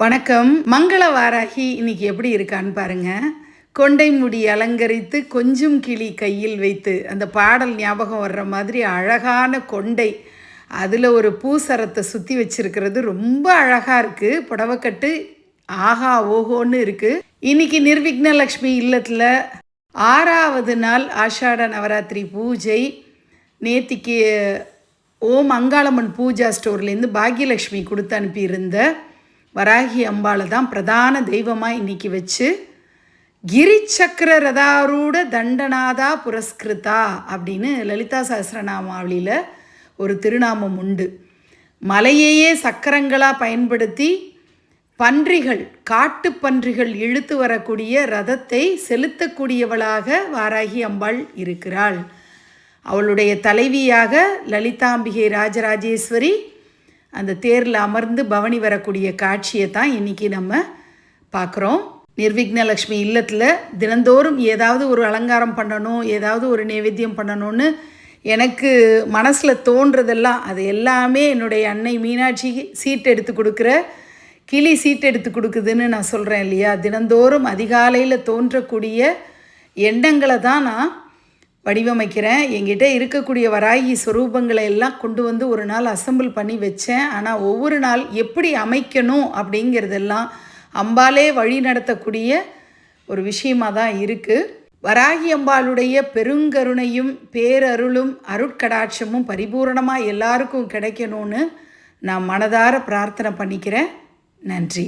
வணக்கம். மங்கள வாராகி இன்னைக்கு எப்படி இருக்கான்னு பாருங்க. கொண்டை முடி அலங்கரித்து கொஞ்சம் கிளி கையில் வைத்து அந்த பாடல் ஞாபகம் வர்ற மாதிரி அழகான கொண்டை. அதில் ஒரு பூசரத்தை சுற்றி வச்சிருக்கிறது ரொம்ப அழகாக இருக்குது புடவைக்கட்டு ஆஹா ஓஹோன்னு இருக்குது இன்னைக்கு நிர்விக்னலக்ஷ்மி இல்லத்தில் ஆறாவது நாள் ஆஷாட நவராத்திரி பூஜை. நேத்திக்கு ஓம் அங்காளம்மன் பூஜா ஸ்டோர்லேருந்து பாக்யலக்ஷ்மி கொடுத்து அனுப்பியிருந்த வராகி அம்பாளை தான் பிரதான தெய்வமாக இன்னைக்கு வச்சு கிரிச்சக்கர ரதாரூட தண்டநாதா புரஸ்கிருதா அப்படின்னு லலிதா சஹசிரநாமாவளியில் ஒரு திருநாமம் உண்டு. மலையையே சக்கரங்களாக பயன்படுத்தி பன்றிகள் காட்டு பன்றிகள் இழுத்து வரக்கூடிய ரதத்தை செலுத்தக்கூடியவளாக வாராகி அம்பாள் இருக்கிறாள். அவளுடைய தலைவியாக லலிதாம்பிகை ராஜராஜேஸ்வரி அந்த தேரில் அமர்ந்து பவனி வரக்கூடிய காட்சியை தான் இன்றைக்கி நம்ம பார்க்குறோம். நிர்விக்னலக்ஷ்மி இல்லத்தில் தினந்தோறும் ஏதாவது ஒரு அலங்காரம் பண்ணணும் ஏதாவது ஒரு நைவேத்தியம் பண்ணணும்னு எனக்கு மனசில் தோன்றதெல்லாம் அது எல்லாமே என்னுடைய அன்னை மீனாட்சி சீட் எடுத்து கொடுக்குற கிளி சீட் எடுத்து கொடுக்குதுன்னு நான் சொல்கிறேன் இல்லையா? தினந்தோறும் அதிகாலையில் தோன்றக்கூடிய எண்ணங்களை தான் நான் வடிவமைக்கிறேன். என்கிட்ட இருக்கக்கூடிய வராகி ஸ்வரூபங்களை எல்லாம் கொண்டு வந்து ஒரு நாள் அசெம்பிள் பண்ணி வச்சேன். ஆனால் ஒவ்வொரு நாள் எப்படி அமைக்கணும் அப்படிங்கிறதெல்லாம் அம்பாலே வழி நடத்தக்கூடிய ஒரு விஷயமாக தான் இருக்குது வராகி அம்பாளுடைய பெருங்கருணையும் பேரருளும் அருட்கடாட்சமும் பரிபூரணமாக எல்லாருக்கும் கிடைக்கணும்னு நான் மனதார பிரார்த்தனை பண்ணிக்கிறேன். நன்றி.